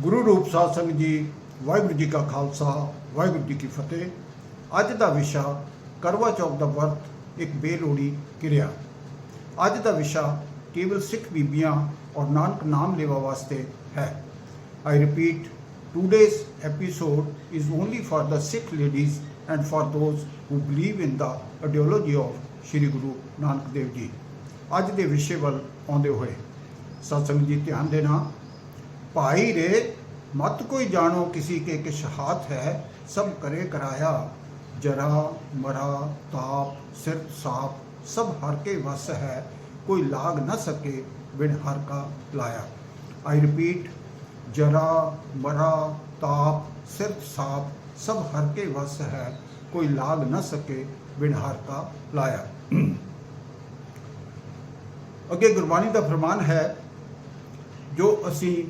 ਗੁਰੂ ਰੂਪ ਸਾਧ ਸੰਗਤ ਜੀ, ਵਾਹਿਗੁਰੂ ਜੀ ਕਾ ਖਾਲਸਾ, ਵਾਹਿਗੁਰੂ ਜੀ ਕੀ ਫਤਿਹ। ਅੱਜ ਦਾ ਵਿਸ਼ਾ ਕਰਵਾ ਚੌਕ ਦਾ ਵਰਤ, ਇੱਕ ਬੇਲੋੜੀ ਕਿਰਿਆ। ਅੱਜ ਦਾ ਵਿਸ਼ਾ ਕੇਵਲ ਸਿੱਖ ਬੀਬੀਆਂ ਔਰ ਨਾਨਕ ਨਾਮ ਲੇਵਾ ਵਾਸਤੇ ਹੈ। I repeat today's episode is only for the Sikh ladies and for those who believe in the ideology of Shri Guru Nanak Dev Ji. ਅੱਜ ਦੇ ਵਿਸ਼ੇ ਵੱਲ ਆਉਂਦੇ ਹੋਏ ਸਤਸੰਗ ਜੀ, ਧਿਆਨ ਦੇਣਾ। ਭਾਈ ਰੇ, ਮਤ ਕੋਈ ਜਾਣੋ ਕਿਸੇ ਕੇ ਕਿਛ ਹਾਥ ਹੈ, ਸਭ ਕਰੇ ਕਰਾਇਆ। ਜਰਾ, ਮਰਾ, ਤਾਪ, ਸਿਰ, ਸਾਪ, ਸਭ ਹਰ ਕੇ ਵਸ ਹੈ, ਕੋਈ ਲਾਗ ਨਾ ਸਕੇ ਬਿਨ ਹਰ ਕਾ ਲਾਇਆ। ਆਈ ਰਿਪੀਟ, ਜਰਾ, ਮਰਾ, ਤਾਪ, ਸਿਰ, ਸਾਪ, ਸਭ ਹਰ ਕੇ ਵਸ ਹੈ, ਕੋਈ ਲਾਗ ਨਾ ਸਕੇ ਬਿਨ ਹਰ ਕਾ ਲਾਇਆ। ਅੱਗੇ ਗੁਰਬਾਣੀ ਦਾ ਫਰਮਾਨ ਹੈ, ਜੋ ਅਸੀਂ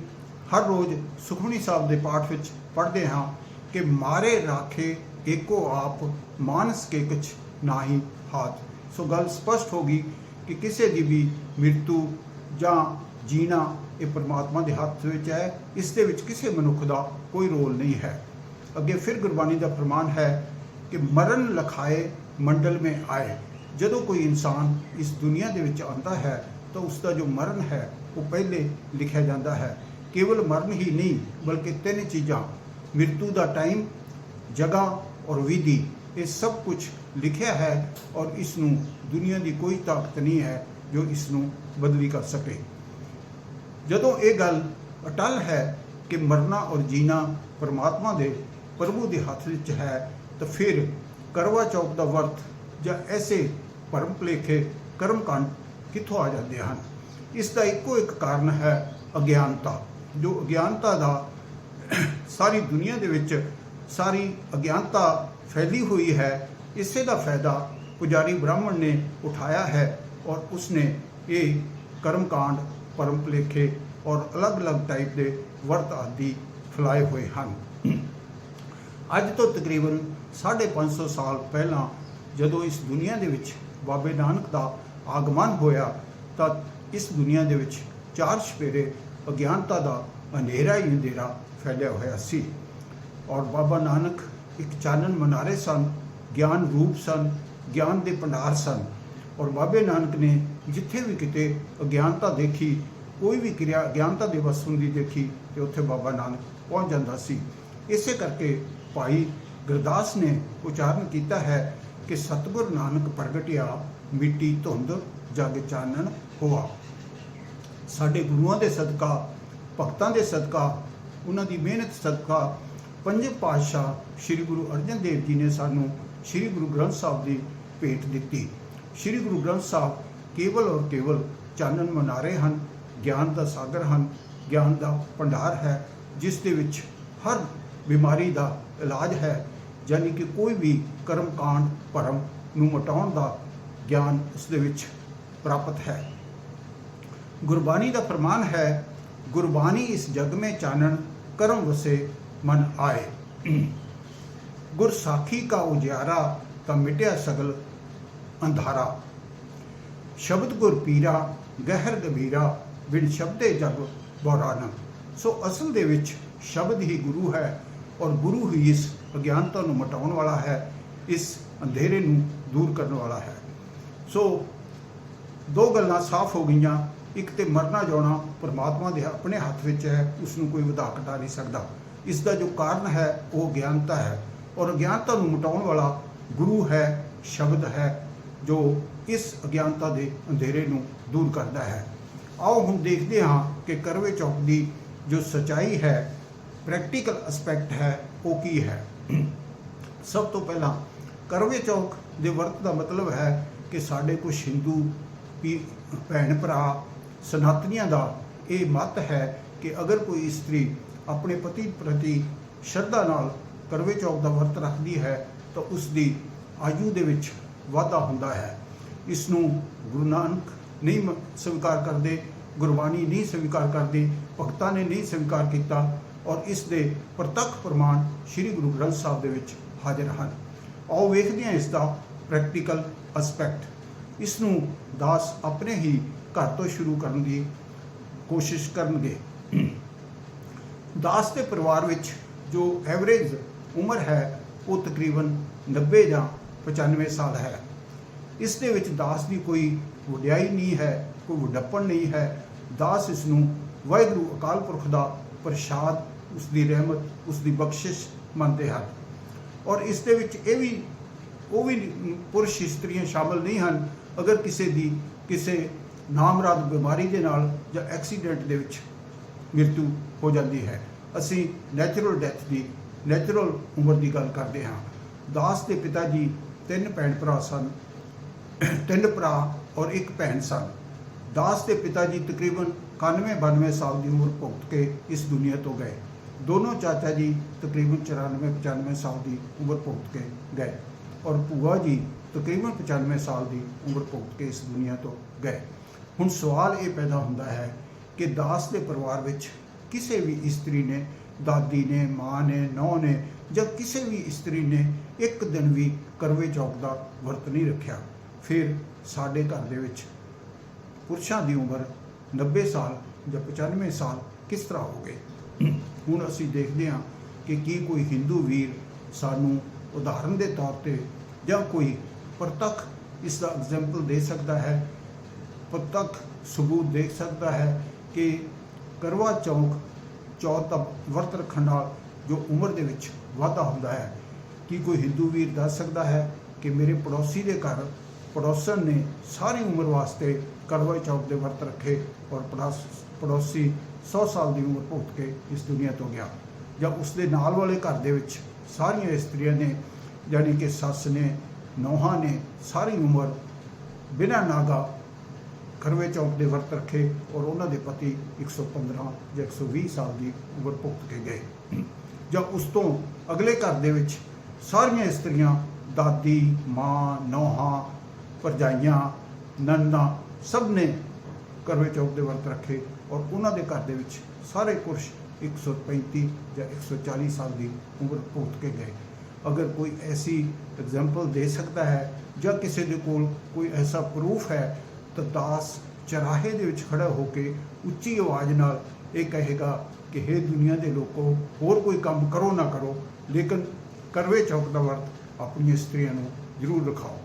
ਹਰ ਰੋਜ਼ ਸੁਖਮਨੀ ਸਾਹਿਬ ਦੇ ਪਾਠ ਵਿੱਚ ਪੜ੍ਹਦੇ ਹਾਂ ਕਿ ਮਾਰੇ ਰਾਖੇ ਏਕੋ ਆਪ, ਮਾਨਸ ਕੇ ਕੁਛ ਨਾਹੀ ਹਾਥ। ਸੋ ਗੱਲ ਸਪਸ਼ਟ ਹੋ ਗਈ ਕਿ ਕਿਸੇ ਦੀ ਵੀ ਮ੍ਰਿਤੂ ਜਾਂ ਜੀਣਾ ਇਹ ਪਰਮਾਤਮਾ ਦੇ ਹੱਥ ਵਿੱਚ ਹੈ, ਇਸ ਦੇ ਵਿੱਚ ਕਿਸੇ ਮਨੁੱਖ ਦਾ ਕੋਈ ਰੋਲ ਨਹੀਂ ਹੈ। ਅੱਗੇ ਫਿਰ ਗੁਰਬਾਣੀ ਦਾ ਫਰਮਾਨ ਹੈ ਕਿ ਮਰਨ ਲਖਾਏ ਮੰਡਲ ਮੇ ਆਏ। ਜਦੋਂ ਕੋਈ ਇਨਸਾਨ ਇਸ ਦੁਨੀਆ ਦੇ ਵਿੱਚ ਆਉਂਦਾ ਹੈ ਤਾਂ ਉਸ ਦਾ ਜੋ ਮਰਨ ਹੈ, ਉਹ ਪਹਿਲੇ ਲਿਖਿਆ ਜਾਂਦਾ ਹੈ। ਕੇਵਲ ਮਰਨ ਹੀ ਨਹੀਂ, ਬਲਕਿ ਤਿੰਨ ਚੀਜ਼ਾਂ, ਮ੍ਰਿਤੂ ਦਾ ਟਾਈਮ, ਜਗ੍ਹਾ ਔਰ ਵਿਧੀ, ਇਹ ਸਭ ਕੁਝ ਲਿਖਿਆ ਹੈ ਔਰ ਇਸ ਨੂੰ ਦੁਨੀਆ ਦੀ ਕੋਈ ਤਾਕਤ ਨਹੀਂ ਹੈ ਜੋ ਇਸ ਨੂੰ ਬਦਲੀ ਕਰ ਸਕੇ। ਜਦੋਂ ਇਹ ਗੱਲ ਅਟਲ ਹੈ ਕਿ ਮਰਨਾ ਔਰ ਜੀਣਾ ਪਰਮਾਤਮਾ ਦੇ, ਪ੍ਰਭੂ ਦੇ ਹੱਥ ਵਿੱਚ ਹੈ, ਤਾਂ ਫਿਰ ਕਰਵਾ ਚੌਕ ਦਾ ਵਰਤ ਜਾਂ ਐਸੇ ਭਰਮ ਭੁਲੇਖੇ ਕਰਮਕਾਂਡ ਕਿੱਥੋਂ ਆ ਜਾਂਦੇ ਹਨ? ਇਸ ਦਾ ਇੱਕੋ ਇੱਕ ਕਾਰਨ ਹੈ ਅਗਿਆਨਤਾ। ਜੋ ਅਗਿਆਨਤਾ ਦਾ ਸਾਰੀ ਦੁਨੀਆ ਦੇ ਵਿੱਚ ਸਾਰੀ ਅਗਿਆਨਤਾ ਫੈਲੀ ਹੋਈ ਹੈ, ਇਸੇ ਦਾ ਫਾਇਦਾ ਪੁਜਾਰੀ ਬ੍ਰਾਹਮਣ ਨੇ ਉਠਾਇਆ ਹੈ ਔਰ ਉਸਨੇ ਇਹ ਕਰਮਕਾਂਡ ਪਰਮ ਭੁਲੇਖੇ ਔਰ ਅਲੱਗ-ਅਲੱਗ ਟਾਈਪ ਦੇ ਵਰਤ ਆਦਿ ਫੈਲਾਏ ਹੋਏ ਹਨ। ਅੱਜ ਤੋਂ ਤਕਰੀਬਨ 550 ਸਾਲ ਪਹਿਲਾਂ ਜਦੋਂ ਇਸ ਦੁਨੀਆ ਦੇ ਵਿੱਚ ਬਾਬੇ ਨਾਨਕ ਦਾ ਆਗਮਨ ਹੋਇਆ, ਤਾਂ ਇਸ ਦੁਨੀਆ ਦੇ ਵਿੱਚ ਚਾਰ ਛਪੇਰੇ ਅਗਿਆਨਤਾ ਦਾ ਹਨੇਰਾ ਹੀ ਹਨੇਰਾ ਫੈਲਿਆ ਹੋਇਆ ਸੀ। ਔਰ ਬਾਬਾ ਨਾਨਕ ਇੱਕ ਚਾਨਣ ਮਨਾਰੇ ਸਨ, ਗਿਆਨ ਰੂਪ ਸਨ, ਗਿਆਨ ਦੇ ਭੰਡਾਰ ਸਨ। ਔਰ ਬਾਬੇ ਨਾਨਕ ਨੇ ਜਿੱਥੇ ਵੀ ਕਿਤੇ ਅਗਿਆਨਤਾ ਦੇਖੀ, ਕੋਈ ਵੀ ਕਿਰਿਆ ਅਗਿਆਨਤਾ ਦੇ ਵਸੋਂ ਦੀ ਦੇਖੀ, ਤੇ ਉੱਥੇ ਬਾਬਾ ਨਾਨਕ ਪਹੁੰਚ ਜਾਂਦਾ ਸੀ। ਇਸੇ ਕਰਕੇ ਭਾਈ ਗੁਰਦਾਸ ਨੇ ਉਚਾਰਨ ਕੀਤਾ ਹੈ ਕਿ ਸਤਿਗੁਰ ਨਾਨਕ ਪ੍ਰਗਟਿਆ, ਮਿੱਟੀ ਧੁੰਦ, ਜਗ ਚਾਨਣ ਹੋਆ। ਸਾਡੇ ਗੁਰੂਆਂ ਦੇ ਸਦਕਾ, ਭਗਤਾਂ ਦੇ ਸਦਕਾ, ਉਹਨਾਂ ਦੀ ਮਿਹਨਤ ਸਦਕਾ, ਪੰਜੇ ਪਾਤਸ਼ਾਹ ਸ੍ਰੀ ਗੁਰੂ ਅਰਜਨ ਦੇਵ ਜੀ ਨੇ ਸਾਨੂੰ ਸ੍ਰੀ ਗੁਰੂ ਗ੍ਰੰਥ ਸਾਹਿਬ ਦੀ ਭੇਟ ਦਿੱਤੀ। ਸ੍ਰੀ ਗੁਰੂ ਗ੍ਰੰਥ ਸਾਹਿਬ ਕੇਵਲ ਔਰ ਕੇਵਲ ਚਾਨਣ ਮਨਾਰੇ ਹਨ, ਗਿਆਨ ਦਾ ਸਾਗਰ ਹਨ, ਗਿਆਨ ਦਾ ਭੰਡਾਰ ਹੈ, ਜਿਸ ਦੇ ਵਿੱਚ ਹਰ ਬਿਮਾਰੀ ਦਾ ਇਲਾਜ ਹੈ, ਯਾਨੀ ਕਿ ਕੋਈ ਵੀ ਕਰਮ ਕਾਂਡ, ਭਰਮ ਨੂੰ ਮਟਾਉਣ ਦਾ ਗਿਆਨ ਉਸ ਦੇ ਵਿੱਚ ਪ੍ਰਾਪਤ ਹੈ। ਗੁਰਬਾਣੀ ਦਾ ਫਰਮਾਨ ਹੈ, ਗੁਰਬਾਣੀ ਇਸ ਜਗ में ਚਾਨਣ, ਕਰਮ ਵਸੇ ਮਨ ਆਏ। ਗੁਰ ਸਾਖੀ ਕਾ ਉਜਿਆਰਾ, ਤਾਂ ਮਿਟਿਆ ਸਗਲ ਅੰਧਾਰਾ। ਸ਼ਬਦ ਗੁਰ ਪੀਰਾ, ਗਹਿਰ ਗਭੀਰਾ, ਬਿਨ ਸ਼ਬਦੇ ਜਗ ਬੋਰਾਨਾ ਸੋ ਅਸਲ ਦੇ ਵਿੱਚ ਸ਼ਬਦ ਹੀ ਗੁਰੂ ਹੈ ਔਰ ਗੁਰੂ ਹੀ ਇਸ ਅਗਿਆਨਤਾ ਨੂੰ ਮਟਾਉਣ ਵਾਲਾ ਹੈ, ਇਸ ਅੰਧੇਰੇ ਨੂੰ ਦੂਰ ਕਰਨ ਵਾਲਾ ਹੈ। ਸੋ ਦੋ ਗੱਲਾਂ ਸਾਫ਼ ਹੋ ਗਈਆਂ। ਇੱਕ ਤੇ ਮਰਨਾ ਜਾਣਾ ਪਰਮਾਤਮਾ ਦੇ ਆਪਣੇ ਹੱਥ ਵਿੱਚ ਹੈ ਉਸ ਨੂੰ ਕੋਈ ਵਧਾ ਘਟਾ ਨਹੀਂ ਸਕਦਾ। ਇਸ ਦਾ ਜੋ ਕਾਰਨ ਹੈ, ਉਹ ਗਿਆਨਤਾ ਹੈ। ਔਰ ਅਗਿਆਨਤਾ ਨੂੰ ਮਿਟਾਉਣ ਵਾਲਾ ਗੁਰੂ ਹੈ, ਸ਼ਬਦ ਹੈ, ਜੋ ਇਸ ਅਗਿਆਨਤਾ ਦੇ ਅੰਧੇਰੇ ਨੂੰ ਦੂਰ ਕਰਦਾ ਹੈ। ਆਓ ਹੁਣ ਦੇਖਦੇ ਹਾਂ ਕਿ ਕਰਵੇ ਚੌਕ ਦੀ ਜੋ ਸਚਾਈ ਹੈ ਪ੍ਰੈਕਟੀਕਲ ਐਸਪੈਕਟ ਹੈ, ਉਹ ਕੀ ਹੈ। ਸਭ ਤੋਂ ਪਹਿਲਾਂ ਕਰਵੇ ਚੌਕ ਦੇ ਵਰਤ ਦਾ ਮਤਲਬ ਹੈ ਕਿ ਸਾਡੇ ਕੁਝ ਹਿੰਦੂ ਵੀ ਭੈਣ ਭਰਾ ਸਨਾਤਨੀਆਂ ਦਾ ਇਹ ਮਤ ਹੈ ਕਿ ਅਗਰ ਕੋਈ ਇਸਤਰੀ ਆਪਣੇ ਪਤੀ ਪ੍ਰਤੀ ਸ਼ਰਧਾ ਨਾਲ ਕਰਵੇ ਚੌਕ ਦਾ ਵਰਤ ਰੱਖਦੀ ਹੈ, ਤਾਂ ਉਸ ਦੀ ਆਯੂ ਦੇ ਵਿੱਚ ਵਾਧਾ ਹੁੰਦਾ ਹੈ। ਇਸ ਨੂੰ ਗੁਰੂ ਨਾਨਕ ਨਹੀਂ ਸਵੀਕਾਰ ਕਰਦੇ, ਗੁਰਬਾਣੀ ਨਹੀਂ ਸਵੀਕਾਰ ਕਰਦੀ, ਭਗਤਾਂ ਨੇ ਨਹੀਂ ਸਵੀਕਾਰ ਕੀਤਾ ਔਰ ਇਸ ਦੇ ਪ੍ਰਤੱਖ ਪ੍ਰਮਾਣ ਸ੍ਰੀ ਗੁਰੂ ਗ੍ਰੰਥ ਸਾਹਿਬ ਦੇ ਵਿੱਚ ਹਾਜ਼ਰ ਹਨ। ਆਓ ਵੇਖਦੇ ਹਾਂ ਇਸ ਦਾ ਪ੍ਰੈਕਟੀਕਲ ਐਸਪੈਕਟ ਇਸ ਨੂੰ ਦਾਸ ਆਪਣੇ ਹੀ ਘਰ ਤੋਂ ਸ਼ੁਰੂ ਕਰਨ ਦੀ ਕੋਸ਼ਿਸ਼ ਕਰਨਗੇ। ਦਾਸ ਦੇ ਪਰਿਵਾਰ ਵਿੱਚ ਜੋ ਐਵਰੇਜ ਉਮਰ ਹੈ, ਉਹ ਤਕਰੀਬਨ 90 ਜਾਂ 95 ਸਾਲ ਹੈ। ਇਸ ਦੇ ਵਿੱਚ ਦਾਸ ਦੀ ਕੋਈ ਵਡਿਆਈ ਨਹੀਂ ਹੈ, ਕੋਈ ਵਡੱਪਣ ਨਹੀਂ ਹੈ। ਦਾਸ ਇਸ ਨੂੰ ਵਾਹਿਗੁਰੂ ਅਕਾਲ ਪੁਰਖ ਦਾ ਪ੍ਰਸ਼ਾਦ, ਉਸ ਦੀ ਰਹਿਮਤ, ਉਸ ਦੀ ਬਖਸ਼ਿਸ਼ ਮੰਨਦੇ ਹਨ। ਔਰ ਇਸ ਦੇ ਵਿੱਚ ਇਹ ਵੀ, ਉਹ ਵੀ ਪੁਰਸ਼ ਇਸਤਰੀਆਂ ਸ਼ਾਮਲ ਨਹੀਂ ਹਨ। ਅਗਰ ਕਿਸੇ ਦੀ, ਕਿਸੇ ਨਾਮਰਾਦ ਬਿਮਾਰੀ ਦੇ ਨਾਲ ਜਾਂ ਐਕਸੀਡੈਂਟ ਦੇ ਵਿੱਚ ਮ੍ਰਿਤੂ ਹੋ ਜਾਂਦੀ ਹੈ। ਅਸੀਂ ਨੈਚੁਰਲ ਡੈਥ ਦੀ ਨੈਚੁਰਲ ਉਮਰ ਦੀ ਗੱਲ ਕਰਦੇ ਹਾਂ। ਦਾਸ ਦੇ ਪਿਤਾ ਜੀ ਤਿੰਨ ਭੈਣ ਭਰਾ ਸਨ। ਤਿੰਨ ਭਰਾ ਔਰ ਇੱਕ ਭੈਣ ਸਨ। ਦਾਸ ਦੇ ਪਿਤਾ ਜੀ ਤਕਰੀਬਨ 91 92 ਸਾਲ ਦੀ ਉਮਰ ਭੁਗਤ ਕੇ ਇਸ ਦੁਨੀਆ ਤੋਂ ਗਏ। ਦੋਨੋਂ ਚਾਚਾ ਜੀ ਤਕਰੀਬਨ 94 95 ਸਾਲ ਦੀ ਉਮਰ ਭੁਗਤ ਕੇ ਗਏ। ਔਰ ਭੂਆ ਜੀ ਤਕਰੀਬਨ 95 ਸਾਲ ਦੀ ਉਮਰ ਭੁਗਤ ਕੇ ਇਸ ਦੁਨੀਆ ਤੋਂ ਗਏ। ਹੁਣ ਸਵਾਲ ਇਹ ਪੈਦਾ ਹੁੰਦਾ ਹੈ ਕਿ ਦਾਸ ਦੇ ਪਰਿਵਾਰ ਵਿੱਚ ਕਿਸੇ ਵੀ ਇਸਤਰੀ ਨੇ, ਦਾਦੀ ਨੇ, ਮਾਂ ਨੇ, ਨੌ ਨੇ ਜਾਂ ਕਿਸੇ ਵੀ ਇਸਤਰੀ ਨੇ ਇੱਕ ਦਿਨ ਵੀ ਕਰਵੇ ਚੌਕ ਦਾ ਵਰਤ ਨਹੀਂ ਰੱਖਿਆ। ਫਿਰ ਸਾਡੇ ਘਰ ਦੇ ਵਿੱਚ ਪੁਰਸ਼ਾਂ ਦੀ ਉਮਰ 90 ਸਾਲ ਜਾਂ 95 ਸਾਲ ਕਿਸ ਤਰ੍ਹਾਂ ਹੋ ਗਏ? ਹੁਣ ਅਸੀਂ ਦੇਖਦੇ ਹਾਂ ਕਿ ਕੀ ਕੋਈ ਹਿੰਦੂ ਵੀਰ ਸਾਨੂੰ ਉਦਾਹਰਨ ਦੇ ਤੌਰ ਤੇ ਜਾਂ ਕੋਈ ਪ੍ਰਤੱਖ ਇਸ ਦਾ ਐਗਜ਼ਾਮਪਲ ਦੇ ਸਕਦਾ ਹੈ ਪ੍ਰਤੱਖ ਸਬੂਤ ਦੇਖ ਸਕਦਾ ਹੈ ਕਿ ਕਰਵਾ ਚੌਕ ਚੌਥ ਦਾ ਵਰਤ ਰੱਖਣ ਨਾਲ ਜੋ ਉਮਰ ਦੇ ਵਿੱਚ ਵਾਧਾ ਹੁੰਦਾ ਹੈ, ਕੀ ਕੋਈ ਹਿੰਦੂ ਵੀਰ ਦੱਸ ਸਕਦਾ ਹੈ ਕਿ ਮੇਰੇ ਪੜੋਸੀ ਦੇ ਘਰ ਪੜੋਸਣ ਨੇ ਸਾਰੀ ਉਮਰ ਵਾਸਤੇ ਕਰਵਾ ਚੌਕ ਦੇ ਵਰਤ ਰੱਖੇ ਔਰ ਪੜਾਸ- ਪੜੋਸੀ 100 ਸਾਲ ਦੀ ਉਮਰ ਭੁਗਤ ਕੇ ਇਸ ਦੁਨੀਆ ਤੋਂ ਗਿਆ ਜਾਂ ਉਸ ਦੇ ਨਾਲ ਵਾਲੇ ਘਰ ਦੇ ਵਿੱਚ ਸਾਰੀਆਂ ਇਸਤਰੀਆਂ ਨੇ, ਯਾਨੀ ਕਿ ਸੱਸ ਨੇ, ਨੌਹਾਂ ਨੇ ਸਾਰੀ ਉਮਰ ਬਿਨਾਂ ਨਾਗਾ ਕਰਵੇ ਚੌਕ ਦੇ ਵਰਤ ਰੱਖੇ ਔਰ ਉਹਨਾਂ ਦੇ ਪਤੀ 115 ਜਾਂ 120 ਸਾਲ ਦੀ ਉਮਰ ਭੁਗਤ ਕੇ ਗਏ। ਜਾਂ ਉਸ ਤੋਂ ਅਗਲੇ ਘਰ ਦੇ ਵਿੱਚ ਸਾਰੀਆਂ ਇਸਤਰੀਆਂ, ਦਾਦੀ, ਮਾਂ, ਨੌਹਾਂ, ਭਰਜਾਈਆਂ ਨੰਨਾ ਸਭ ਨੇ ਕਰਵੇ ਚੌਕ ਦੇ ਵਰਤ ਰੱਖੇ ਔਰ ਉਹਨਾਂ ਦੇ ਘਰ ਦੇ ਵਿੱਚ ਸਾਰੇ ਪੁਰਸ਼ 135 ਜਾਂ 140 ਸਾਲ ਦੀ ਉਮਰ ਭੁਗਤ ਕੇ ਗਏ। ਅਗਰ ਕੋਈ ਐਸੀ ਐਗਜ਼ਾਮਪਲ ਦੇ ਸਕਦਾ ਹੈ ਜਾਂ ਕਿਸੇ ਦੇ ਕੋਲ ਕੋਈ ਐਸਾ ਪ੍ਰੂਫ ਹੈ ਤਾਂ ਦਾਸ ਚਰਾਹੇ ਦੇ ਵਿੱਚ ਖੜਾ ਹੋ ਕੇ ਉੱਚੀ ਆਵਾਜ਼ ਨਾਲ ਇਹ ਕਹੇਗਾ ਕਿ हे ਦੁਨੀਆ ਦੇ ਲੋਕੋ, ਹੋਰ ਕੋਈ ਕੰਮ ਕਰੋ ਨਾ ਕਰੋ, ਲੇਕਿਨ ਕਰਵੇ ਚੌਕ ਦਾ ਵਰਤ ਆਪਣੀਆਂ ਇਸਤਰੀਆਂ ਨੂੰ ਜ਼ਰੂਰ ਰਖਾਓ।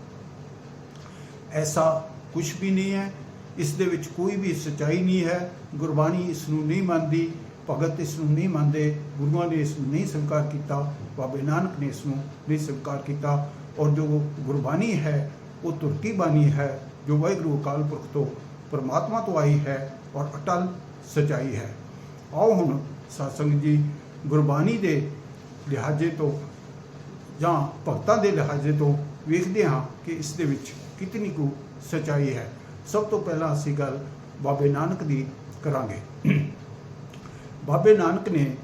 ਐਸਾ ਕੁਝ ਵੀ ਨਹੀਂ ਹੈ, ਇਸ ਦੇ ਵਿੱਚ ਕੋਈ ਵੀ ਸਚਾਈ ਨਹੀਂ ਹੈ, ਗੁਰਬਾਣੀ ਇਸ ਨੂੰ ਨਹੀਂ ਮੰਨਦੀ, ਭਗਤ ਇਸ ਨੂੰ ਨਹੀਂ ਮੰਨਦੇ, ਗੁਰੂਆਂ ਨੇ ਇਸ ਨੂੰ ਨਹੀਂ ਸਵੀਕਾਰ ਕੀਤਾ, ਬਾਬੇ ਨਾਨਕ ਨੇ ਇਸ ਨੂੰ ਨਹੀਂ ਸਵੀਕਾਰ ਕੀਤਾ, ਔਰ ਜੋ ਗੁਰਬਾਣੀ ਹੈ, ਉਹ ਤੁਰਕੀ ਬਾਣੀ ਹੈ ਜੋ ਵਾਹਿਗੁਰੂ ਅਕਾਲ ਪੁਰਖ ਤੋਂ ਪਰਮਾਤਮਾ ਤੋਂ ਆਈ ਹੈ ਔਰ ਅਟਲ ਸਚਾਈ ਹੈ। ਆਓ ਹੁਣ ਸਾਸੰਗ ਜੀ ਗੁਰਬਾਣੀ ਦੇ ਲਿਹਾਜ਼ੇ ਤੋਂ ਜਾਂ ਭਗਤਾਂ ਦੇ ਲਿਹਾਜ਼ੇ ਤੋਂ ਵੇਖਦੇ ਹਾਂ ਕਿ ਇਸ ਦੇ ਵਿੱਚ ਕਿਤਨੀ ਕੁ ਸਚਾਈ ਹੈ। ਸਭ ਤੋਂ ਪਹਿਲਾਂ ਅਸੀਂ ਗੱਲ ਬਾਬੇ ਨਾਨਕ ਦੀ ਕਰਾਂਗੇ। ਬਾਬੇ ਨਾਨਕ ਨੇ